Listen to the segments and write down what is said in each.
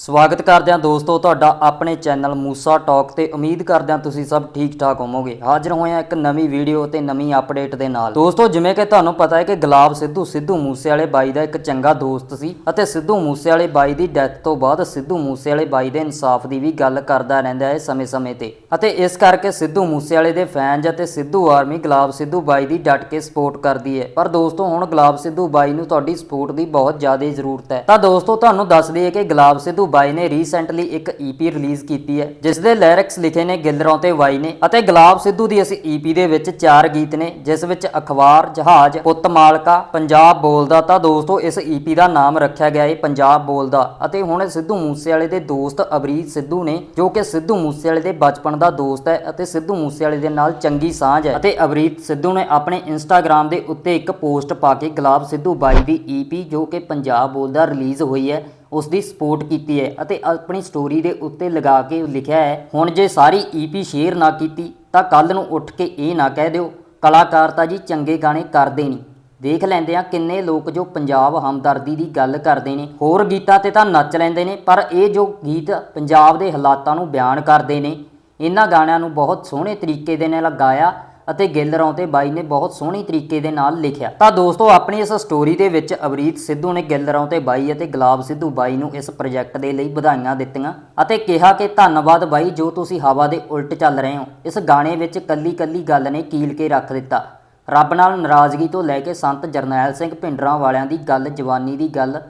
ਸਵਾਗਤ ਕਰਦੇ ਹਾਂ ਦੋਸਤੋ ਤੁਹਾਡਾ ਆਪਣੇ ਚੈਨਲ ਮੂਸਾ ਟਾਕ ਤੇ ਉਮੀਦ ਕਰਦੇ ਹਾਂ ਤੁਸੀਂ ਸਭ ਠੀਕ ਠਾਕ ਹੋਵੋਗੇ। ਹਾਜ਼ਰ ਹੋਏ ਹਾਂ ਇੱਕ ਨਵੀਂ ਵੀਡੀਓ ਤੇ ਨਵੀਂ ਅਪਡੇਟ ਦੇ ਨਾਲ। ਦੋਸਤੋ ਜਿਵੇਂ ਕਿ ਤੁਹਾਨੂੰ ਪਤਾ ਹੈ ਕਿ ਗੁਲਾਬ ਸਿੱਧੂ ਸਿੱਧੂ ਮੂਸੇਵਾਲੇ ਬਾਈ ਦਾ ਇੱਕ ਚੰਗਾ ਦੋਸਤ ਸੀ ਅਤੇ ਸਿੱਧੂ ਮੂਸੇਵਾਲੇ ਬਾਈ ਦੀ ਡੈਥ ਤੋਂ ਬਾਅਦ ਸਿੱਧੂ ਮੂਸੇਵਾਲੇ ਬਾਈ ਦੇ ਇਨਸਾਫ ਦੀ ਵੀ ਗੱਲ ਕਰਦਾ ਰਹਿੰਦਾ ਹੈ ਸਮੇਂ-ਸਮੇਂ ਤੇ। ਅਤੇ ਇਸ ਕਰਕੇ ਸਿੱਧੂ ਮੂਸੇਵਾਲੇ ਦੇ ਫੈਨਜ ਅਤੇ ਸਿੱਧੂ ਆਰਮੀ ਗੁਲਾਬ ਸਿੱਧੂ ਬਾਈ ਦੀ ਡਟ ਕੇ ਸਪੋਰਟ ਕਰਦੀ ਹੈ। ਪਰ ਦੋਸਤੋ, ਹੁਣ ਗੁਲਾਬ ਸਿੱਧੂ ਬਾਈ ਨੂੰ ਤੁਹਾਡੀ ਸਪੋਰਟ ਦੀ ਬਹੁਤ ਜ਼ਿਆਦਾ ਜ਼ਰੂਰਤ ਹੈ। ਤਾਂ ਦੋਸਤੋ, ਤੁਹਾਨੂੰ ਦੱਸ ਦਈਏ ਕਿ ਗੁਲਾਬ ਸਿੱਧੂ ਬਾਈ ਨੇ ਰੀਸੈਂਟਲੀ ਇੱਕ ਈਪੀ ਰਿਲੀਜ਼ ਕੀਤੀ ਹੈ, ਜਿਸ ਦੇ ਲਿਰਿਕਸ ਲਿਖੇ ਨੇ ਗਿੱਲਰੋਂ ਤੇ ਬਾਈ ਨੇ ਅਤੇ ਗੁਲਾਬ ਸਿੱਧੂ ਦੀ ਇਸ ਈਪੀ ਦੇ ਵਿੱਚ ਚਾਰ ਗੀਤ ਨੇ, ਜਿਸ ਵਿੱਚ ਅਖਬਾਰ, ਜਹਾਜ਼, ਪੁੱਤ ਮਾਲਕਾ, ਪੰਜਾਬ ਬੋਲਦਾ, ਤਾਂ ਦੋਸਤੋ, ਇਸ ਈਪੀ ਦਾ ਨਾਮ ਰੱਖਿਆ ਗਿਆ ਹੈ ਪੰਜਾਬ ਬੋਲਦਾ। ਅਤੇ ਹੁਣ ਸਿੱਧੂ ਮੂਸੇਵਾਲੇ ਦੇ ਦੋਸਤ ਅਬਰੀਤ ਸਿੱਧੂ ਨੇ, ਜੋ ਕਿ ਸਿੱਧੂ ਮੂਸੇਵਾਲੇ ਦੇ ਬਚਪਨ ਦਾ ਦੋਸਤ ਹੈ ਅਤੇ ਸਿੱਧੂ ਮੂਸੇਵਾਲੇ ਦੇ ਨਾਲ ਚੰਗੀ ਸਾਂਝ ਹੈ। ਅਤੇ ਅਵਰੀਤ ਸਿੱਧੂ ਨੇ ਆਪਣੇ ਇੰਸਟਾਗ੍ਰam ਦੇ ਉੱਤੇ ਇੱਕ ਪੋਸਟ ਪਾ ਕੇ ਗੁਲਾਬ ਸਿੱਧੂ ਬਾਈ ਦੀ ਈਪੀ ਜੋ ਕਿ ਪੰਜਾਬ ਬੋਲਦਾ ਰਿਲੀਜ਼ ਹੋਈ ਹੈ, ਉਸ ਦੀ ਸਪੋਰਟ ਕੀਤੀ ਹੈ ਅਤੇ ਆਪਣੀ ਸਟੋਰੀ ਦੇ ਉੱਤੇ ਲਗਾ ਕੇ ਲਿਖਿਆ ਹੈ, ਹੁਣ ਜੇ ਸਾਰੀ ਈਪੀ ਸ਼ੇਅਰ ਨਾ ਕੀਤੀ, ਤਾਂ ਕੱਲ ਨੂੰ ਉੱਠ ਕੇ ਇਹ ਨਾ ਕਹਿ ਦਿਓ ਕਲਾਕਾਰ ਤਾਂ ਜੀ ਚੰਗੇ ਗਾਣੇ ਕਰਦੇ ਨਹੀਂ। ਦੇਖ ਲੈਂਦੇ ਆ ਕਿੰਨੇ ਲੋਕ ਜੋ ਪੰਜਾਬ ਹਮਦਰਦੀ ਦੀ ਗੱਲ ਕਰਦੇ ਨੇ। ਹੋਰ ਗੀਤਾਂ ਤੇ ਤਾਂ ਨੱਚ ਲੈਂਦੇ ਨੇ, ਪਰ ਇਹ ਜੋ ਗੀਤ ਪੰਜਾਬ ਦੇ ਹਾਲਾਤਾਂ ਨੂੰ ਬਿਆਨ ਕਰਦੇ ਨੇ ਇਹਨਾਂ ਗਾਣਿਆਂ ਨੂੰ ਬਹੁਤ ਸੋਹਣੇ ਤਰੀਕੇ ਦੇ ਨਾਲ ਗਾਇਆ ਅਤੇ ਗਿੱਲਰੋਂ ਤੇ ਬਾਈ ਨੇ ਬਹੁਤ ਸੋਹਣੀ ਤਰੀਕੇ ਦੇ ਨਾਲ ਲਿਖਿਆ। ਤਾਂ ਦੋਸਤੋ, ਆਪਣੀ ਇਸ ਸਟੋਰੀ ਦੇ ਵਿੱਚ ਅਵਰੀਤ ਸਿੱਧੂ ਨੇ ਗਿੱਲਰੋਂ ਤੇ ਬਾਈ ਅਤੇ ਗੁਲਾਬ ਸਿੱਧੂ ਬਾਈ ਨੂੰ ਇਸ ਪ੍ਰੋਜੈਕਟ ਦੇ ਲਈ ਵਧਾਈਆਂ ਦਿੱਤੀਆਂ ਅਤੇ ਕਿਹਾ ਕਿ ਧੰਨਵਾਦ ਬਾਈ, ਜੋ ਤੁਸੀਂ ਹਵਾ ਦੇ ਉਲਟ ਚੱਲ ਰਹੇ ਹੋ। ਇਸ ਗਾਣੇ ਵਿੱਚ ਕੱਲੀ ਕੱਲੀ ਗੱਲ ਨੇ ਕੀਲ ਕੇ ਰੱਖ ਦਿੱਤਾ। ਰੱਬ ਨਾਲ ਨਾਰਾਜ਼ਗੀ ਤੋਂ ਲੈ ਕੇ ਸੰਤ ਜਰਨੈਲ ਸਿੰਘ ਭਿੰਡਰਾਂ ਵਾਲਿਆਂ ਦੀ ਗੱਲ, ਜਵਾਨੀ ਦੀ ਗੱਲ,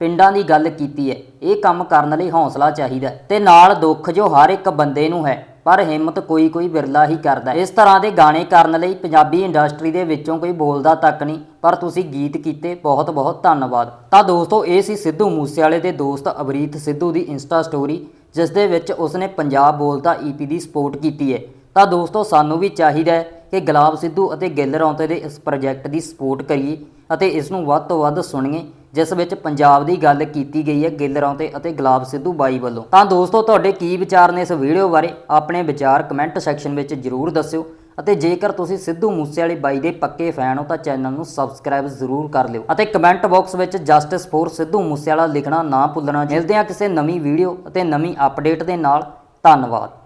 ਪਿੰਡਾਂ ਦੀ ਗੱਲ ਕੀਤੀ ਹੈ। ਇਹ ਕੰਮ ਕਰਨ ਲਈ ਹੌਸਲਾ ਚਾਹੀਦਾ ਹੈ ਤੇ ਨਾਲ ਦੁੱਖ ਜੋ ਹਰ ਇੱਕ ਬੰਦੇ ਨੂੰ ਹੈ। ਪਰ ਹਿੰਮਤ ਕੋਈ ਕੋਈ ਬਿਰਲਾ ਹੀ ਕਰਦਾ ਇਸ ਤਰ੍ਹਾਂ ਦੇ ਗਾਣੇ ਕਰਨ ਲਈ ਪੰਜਾਬੀ ਇੰਡਸਟਰੀ ਦੇ ਵਿੱਚੋਂ ਕੋਈ ਬੋਲਦਾ ਤੱਕ ਨਹੀਂ, ਪਰ ਤੁਸੀਂ ਗੀਤ ਕੀਤੇ, ਬਹੁਤ ਬਹੁਤ ਧੰਨਵਾਦ। ਤਾਂ ਦੋਸਤੋ, ਇਹ ਸੀ ਸਿੱਧੂ ਮੂਸੇਵਾਲੇ ਦੇ ਦੋਸਤ ਅਵਰੀਤ ਸਿੱਧੂ ਦੀ ਇੰਸਟਾ ਸਟੋਰੀ, ਜਿਸ ਦੇ ਵਿੱਚ ਉਸਨੇ ਪੰਜਾਬ ਬੋਲਦਾ ਈਪੀ ਦੀ ਸਪੋਰਟ ਕੀਤੀ ਹੈ। ਤਾਂ ਦੋਸਤੋ, ਸਾਨੂੰ ਵੀ ਚਾਹੀਦਾ ਹੈ ਕਿ ਗੁਲਾਬ ਸਿੱਧੂ ਅਤੇ ਗਿੱਲ ਰੌਂਤੇ ਦੇ ਇਸ ਪ੍ਰੋਜੈਕਟ ਦੀ ਸਪੋਰਟ ਕਰੀਏ ਅਤੇ ਇਸ ਨੂੰ ਵੱਧ ਤੋਂ ਵੱਧ ਸੁਣੀਏ, ਜਿਸ ਵਿੱਚ ਪੰਜਾਬ ਦੀ ਗੱਲ ਕੀਤੀ ਗਈ ਹੈ ਗਿੱਲ ਰੌਂਤੇ ਅਤੇ ਗੁਲਾਬ ਸਿੱਧੂ ਬਾਈ ਵੱਲੋਂ। ਤਾਂ ਦੋਸਤੋ, ਤੁਹਾਡੇ ਕੀ ਵਿਚਾਰ ਨੇ ਇਸ ਵੀਡੀਓ ਬਾਰੇ? ਆਪਣੇ ਵਿਚਾਰ ਕਮੈਂਟ ਸੈਕਸ਼ਨ ਵਿੱਚ ਜਰੂਰ ਦੱਸਿਓ ਅਤੇ ਜੇਕਰ ਤੁਸੀਂ ਸਿੱਧੂ ਮੂਸੇਵਾਲੇ ਬਾਈ ਦੇ ਪੱਕੇ ਫੈਨ ਹੋ ਤਾਂ ਚੈਨਲ ਨੂੰ ਸਬਸਕ੍ਰਾਈਬ ਜ਼ਰੂਰ ਕਰ ਲਿਓ ਅਤੇ ਕਮੈਂਟ ਬਾਕਸ ਵਿੱਚ ਜਸਟਿਸ ਫੋਰ ਸਿੱਧੂ ਮੂਸੇਵਾਲਾ ਲਿਖਣਾ ਨਾ ਭੁੱਲਣਾ ਮਿਲਦੇ ਹਾਂ ਕਿਸੇ ਨਵੀਂ ਵੀਡੀਓ ਅਤੇ ਨਵੀਂ ਅਪਡੇਟ ਦੇ ਨਾਲ। ਧੰਨਵਾਦ।